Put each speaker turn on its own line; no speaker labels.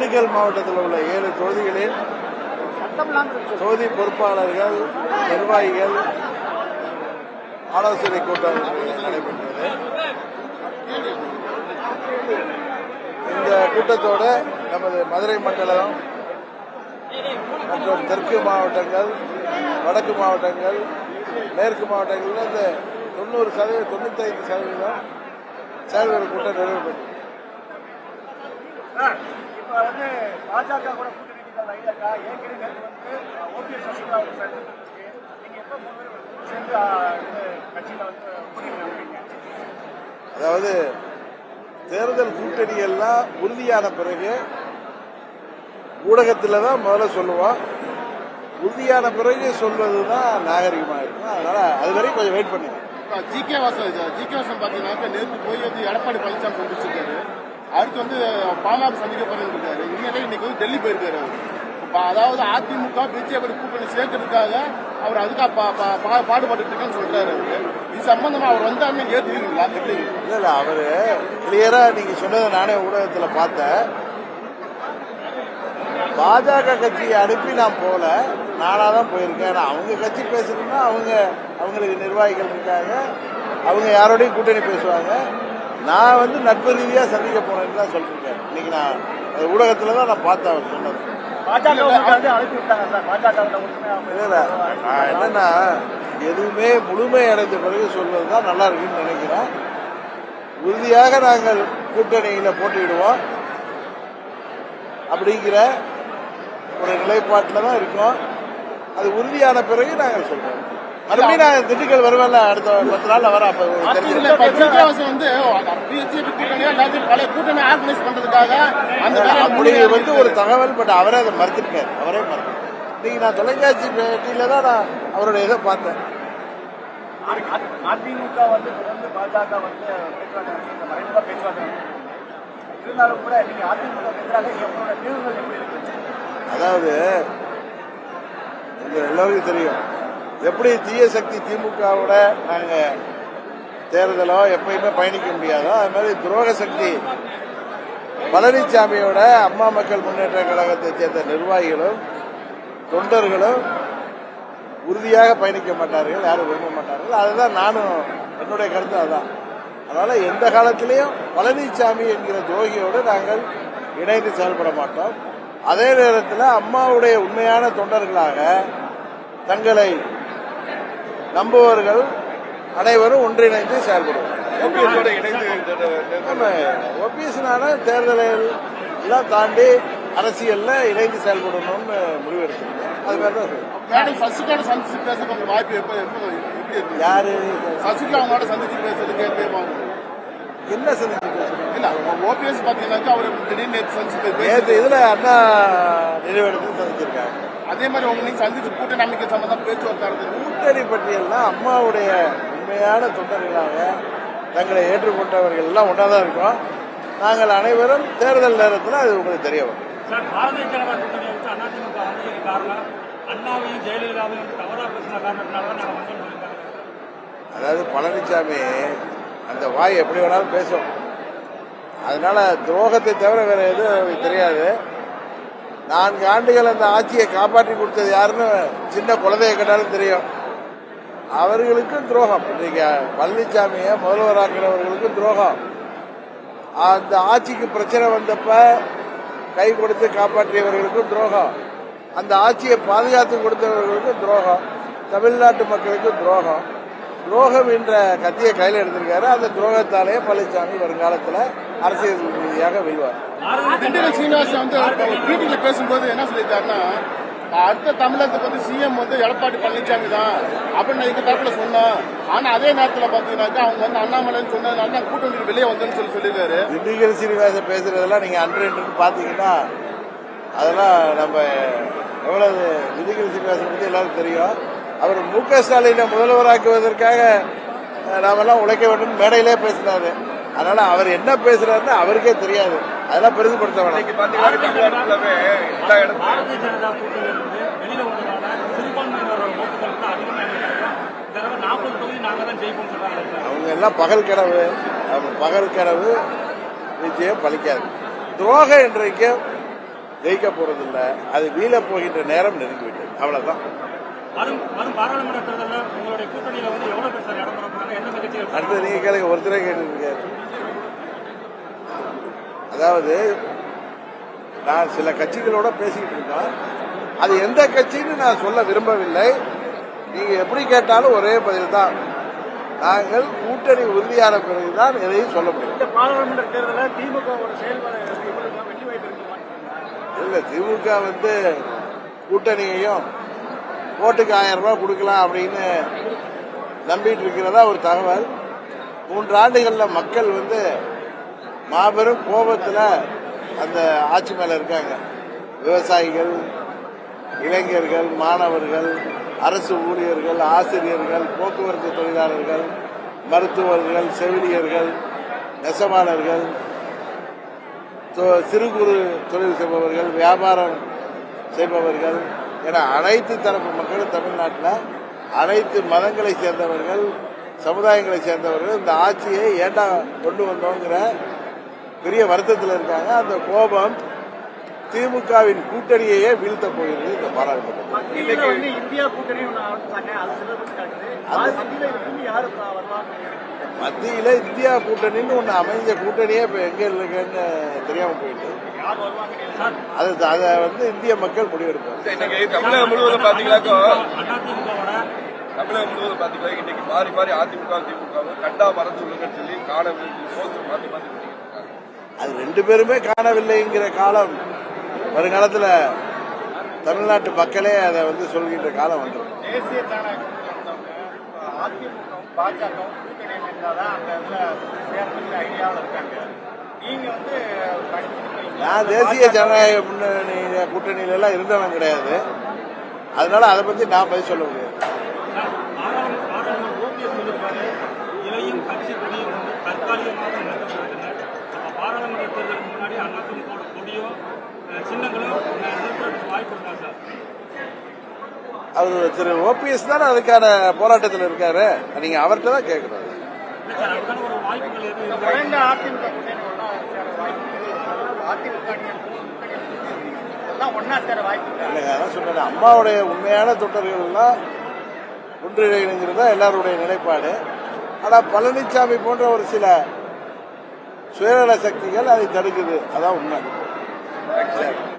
திண்டுக்கல் மாவட்டத்தில் உள்ள ஏழு தொகுதிகளில் தொகுதி பொறுப்பாளர்கள் நிர்வாகிகள் ஆலோசனை கூட்டம் நடைபெற்றது. இந்த கூட்டத்தோட நமது மதுரை மண்டலம் மற்றும் தெற்கு மாவட்டங்கள் வடக்கு மாவட்டங்கள் மேற்கு மாவட்டங்களில் இந்த தொண்ணூறு சதவீதம் தொண்ணூத்தைந்து சதவீதம் செயல்படும் கூட்டம் நிறைவு பெற்றது
வந்து பாஜக கூட கூட்டணி ஐடியாக்கா ஏற்கனவே வந்து ஓபிஎஸ் சசிகலா ஒரு சட்டம் இருக்கு நீங்க எப்ப சேர்ந்து கட்சியில வந்து கூட்டணி
அதாவது தேர்தல் கூட்டணி எல்லாம் உறுதியான பிறகு ஊடகத்தில் தான் முதல்ல சொல்லுவோம் உறுதியான பிறகு சொல்வது தான் நாகரிகமாக இருக்கும் அதனால அது வரைக்கும் கொஞ்சம் வெயிட் பண்ணுங்க
G K Vasan G K Vasan பாத்தீங்கன்னா நேற்று போய் வந்து எடப்பாடி பழனிசாமி சந்திச்சிருக்காரு. அடுத்து வந்து பாமக சந்திக்க போயிருக்காரு இன்னைக்கு இன்னைக்கு வந்து டெல்லி போயிருக்காரு அவர். அதாவது அதிமுக பிஜேபி கூட்டணி சேர்க்கறதுக்காக அவர் அதுக்காக பா- பா- பா- பாடுபட்டு இருக்கேன்னு சொல்றாரு அவரு. இது சம்பந்தமா அவர் வந்தாருமே ஏத்துக்கிறீங்களா
இல்ல இல்ல அவரு கிளியரா நீங்க சொன்னதை நானே ஊடகத்துல பார்த்தேன். பாஜக கட்சியை அனுப்பி நான் போல நானா தான் போயிருக்கேன். அவங்க கட்சி பேசணும்னா அவங்க அவங்களுக்கு நிர்வாகிகள் இருக்காங்க. அவங்க யாரோடையும் கூட்டணி பேசுவாங்க. நான் வந்து நட்பு ரீதியா சந்திக்க போறேன்னு தான் சொல்லிருக்கேன் இன்னைக்கு நான் ஊடகத்துல தான் நான் பார்த்தேன் அவர் சொன்னது. என்னன்னா எதுவுமே முழுமை அடைந்த பிறகு சொல்வது தான் நல்லா இருக்குன்னு நினைக்கிறேன். உறுதியாக நாங்கள் கூட்டணியில போட்டியிடுவோம். அப்படிங்கிற ஒரு நிலைப்பாட்டில் தான் இருக்கோம். அது உறுதியான பிறகு நாங்கள் சொல்றோம். மறுபடியும் நான் திண்டுக்கல் வருவேன்ல அடுத்த பத்து நாள்ல வரேன் அப்ப
வந்து பழைய கூட்டணி ஆர்கனைஸ் பண்றதுக்காக அந்த முழுமையா
வந்து ஒரு தகவல் பட் அவரே அதை மறுத்திருக்காரு அவரே மறுத்து இன்னைக்கு நான் தொலைக்காட்சி பேட்டியில தான் நான் அவருடைய இதை பார்த்தேன்.
அதிமுக வந்து தொடர்ந்து பாஜக வந்து பேச்சுவார்த்தை மறைமுக பேச்சுவார்த்தை இருந்தாலும் கூட நீங்க அதிமுக எதிராக எங்களோட தீர்வுகள் எப்படி இருக்கு?
அதாவது உங்க எல்லோருக்கும் தெரியும். எப்படி தீய சக்தி திமுகவோட நாங்க தேர்தலோ எப்பயுமே பயணிக்க முடியாதோ அது மாதிரி துரோக சக்தி பழனிசாமியோட அம்மா மக்கள் முன்னேற்ற கழகத்தை சேர்ந்த நிர்வாகிகளும் தொண்டர்களும் உறுதியாக பயணிக்க மாட்டார்கள் யாரும் விரும்ப மாட்டார்கள். அதுதான் நானும் என்னுடைய கருத்து அதுதான். அதனால எந்த காலத்திலையும் பழனிசாமி என்கிற துரோகியோடு நாங்கள் இணைந்து செயல்பட மாட்டோம். அதே நேரத்தில் அம்மாவுடைய உண்மையான தொண்டர்களாக தங்களை நம்புவர்கள் அனைவரும் ஒன்றிணைந்து நம்ம ஓபிஎஸ்னால தேர்தலில் எல்லாம் தாண்டி அரசியல்ல இணைந்து செயல்படணும்னு முடிவெடுத்திருக்கோம் அது மாதிரி தான்
வாய்ப்பு
யாரு?
சசிகலா அவங்களோட சந்திச்சு பேசுறதுக்கு
என்ன சந்திச்சு பேசுறோம்
இல்ல ஓபிஎஸ் பாத்தீங்கன்னாக்கா அவர் திடீர்னு நேற்று சந்திச்சு
நேற்று இதுல அண்ணா நினைவிடத்தில் சந்திச்சிருக்காங்க
அதே மாதிரி உங்க நீங்க சந்திச்சு கூட்டணி அமைக்க சம்பந்தம் பேச்சுவார்த்தை நடந்தது
கூட்டணி பட்டியல்லாம் அம்மாவுடைய உண்மையான தொண்டர்களாக தங்களை ஏற்றுக்கொண்டவர்கள் எல்லாம் ஒன்றா தான் இருக்கோம். நாங்கள் அனைவரும் தேர்தல் நேரத்தில் அது உங்களுக்கு தெரிய வரும்.
சார் பாரதிய ஜனதா கூட்டணியை வச்சு அதிமுக வந்ததுக்கு காரணம் அண்ணாவையும் ஜெயலலிதாவையும் தவறா பேசின காரணத்தினால நாங்கள்
அதாவது பழனிசாமி அந்த வாய் எப்படி வேணாலும் பேசும். அதனால துரோகத்தை தவிர வேற எதுவும் தெரியாது. நான்கு ஆண்டுகள் அந்த ஆட்சியை காப்பாற்றி கொடுத்தது யாருன்னு சின்ன குழந்தைய கேட்டாலும் தெரியும். அவர்களுக்கும் துரோகம். இன்றைக்கு பழனிசாமியை முதல்வராக்கிறவர்களுக்கும் துரோகம். அந்த ஆட்சிக்கு பிரச்சனை வந்தப்ப கை கொடுத்து காப்பாற்றியவர்களுக்கும் துரோகம். அந்த ஆட்சியை பாதுகாத்து கொடுத்தவர்களுக்கும் துரோகம். தமிழ்நாட்டு மக்களுக்கும் துரோகம். துரோகம் என்ற கத்தியை கையில் எடுத்திருக்காரு. அந்த துரோகத்தாலேயே பழனிசாமி வருங்காலத்தில் அரசியல் ரீதியாக வெல்வார்
திண்டுக்கல் சீனிவாசன் வந்து மீட்டிங்ல பேசும்போது என்ன சொல்லியிருக்காருன்னா அடுத்த தமிழகத்துக்கு வந்து சிஎம் வந்து எடப்பாடி பழனிசாமி தான் அப்படின்னு எங்க தரப்புல சொன்னோம் ஆனா அதே நேரத்துல பாத்தீங்கன்னாக்கா அவங்க வந்து அண்ணாமலைன்னு சொன்னதுனால தான் கூட்டணி வெளியே வந்தேன்னு சொல்லி சொல்லியிருக்காரு.
திண்டுக்கல் சீனிவாசன் பேசுறதெல்லாம் நீங்க அன்று இன்று பார்த்தீங்கன்னா அதெல்லாம் நம்ம எவ்வளவு திண்டுக்கல் சீனிவாசன் பத்தி எல்லாரும் தெரியும். அவர் மு க ஸ்டாலினை முதல்வராக்குவதற்காக நாமெல்லாம் உழைக்க வேண்டும் மேடையிலே பேசினாரு. அதனால அவர் என்ன பேசுறாருன்னு அவருக்கே தெரியாது. அதெல்லாம் பெருசுபடுத்த வேணாம். அவங்க எல்லாம் பகல் கனவு பகல் கனவு நிச்சயம் பலிக்காது. துரோகம் இன்றைக்கு ஜெயிக்க போறதில்லை. அது வீழ போகின்ற நேரம் நெருங்கிவிட்டது. அவ்வளவுதான்.
வரும் வரும் பாராளுமன்ற தேர்தலில் உங்களுடைய கூட்டணியில வந்து எவ்வளவு பேர் சார் இடம் பெற போறாங்க எந்தெந்த கட்சிகள்
அடுத்து நீங்க கேளுங்க ஒருத்தரே கேட்டுருக்காரு அதாவது நான் சில கட்சிகளோட பேசிக்கிட்டு இருக்கோம் அது எந்த கட்சின்னு நான் சொல்ல விரும்பவில்லை. நீங்க எப்படி கேட்டாலும் ஒரே பதில் தான். நாங்கள் கூட்டணி உறுதியான பிறகுதான் எதையும் சொல்ல முடியும்.
பாராளுமன்ற தேர்தலில் இருக்குமா?
இல்ல திமுக வந்து கூட்டணியையும் ஓட்டுக்கு ஆயிரம் ரூபாய் கொடுக்கலாம் அப்படின்னு நம்பிட்டு இருக்கிறதா ஒரு தகவல். மூன்று ஆண்டுகள்ல மக்கள் வந்து மாபெரும் கோபத்துல அந்த ஆட்சி மேல இருக்காங்க. விவசாயிகள் இளைஞர்கள் மாணவர்கள் அரசு ஊழியர்கள் ஆசிரியர்கள் போக்குவரத்து தொழிலாளர்கள் மருத்துவர்கள் செவிலியர்கள் நெசவாளர்கள் தொ- சிறு குறு தொழில் செய்பவர்கள் வியாபாரம் செய்பவர்கள் என அனைத்து தரப்பு மக்களும் தமிழ்நாட்டில் அனைத்து மதங்களை சேர்ந்தவர்கள் சமுதாயங்களை சேர்ந்தவர்கள் இந்த ஆட்சியை ஏண்டா கொண்டு வந்தோங்கிற பெரிய வருத்தத்தில் இருக்காங்க. அந்த கோபம் திமுகவின் கூட்டணியையே வீழ்த்த போகிறது இந்த பாராளுமன்றம்
இந்தியா கூட்டணி மத்தியில
இந்தியா கூட்டணின்னு ஒன்று அமைஞ்ச கூட்டணியே இப்போ எங்க இருக்குன்னு தெரியாம போயிட்டு.
யார் வருவாங்க
அது அதை வந்து இந்திய மக்கள் முடிவெடுப்பாங்க.
இன்னைக்கு தமிழகம் முழுவதும் பாத்தீங்கன்னாக்கா தமிழகம் முழுவதும் பாத்தீங்கன்னா இன்னைக்கு மாறி மாறி அதிமுக திமுக கண்டா சொல்லுங்கன்னு சொல்லி காணவில்லை போஸ்டர் மாத்தி மாத்தி.
அது ரெண்டு பேருமே காணவில்லைங்கிற காலம் வருங்காலத்துல தமிழ்நாட்டு மக்களே அதை வந்து சொல்கின்ற காலம் வந்துடும் நான் தேசிய ஜனநாயக முன்னணி கூட்டணியில எல்லாம் இருந்தவன் கிடையாது. அதனால அதை பத்தி நான் பதில் சொல்ல முடியாது.
கட்சி தற்காலிகமாக தேர்தலுக்கு முன்னாடி அதிமுக அஹ், நிறுத்துறதுக்கு வாய்ப்பு இருக்கா சார்?
அவர் திரு ஓபிஎஸ் தானே அதுக்கான போராட்டத்தில் இருக்காரு? நீங்க அவர்கிட்ட தான் கேட்கணும். சொன்னேன் அம்மாவுடைய உண்மையான தொண்டர்கள் எல்லாம் ஒன்றிணைங்கிறது எல்லாருடைய நிலைப்பாடு. ஆனா பழனிசாமி போன்ற ஒரு சில சுயநல சக்திகள் அதை தடுக்குது. அதான் உண்மை.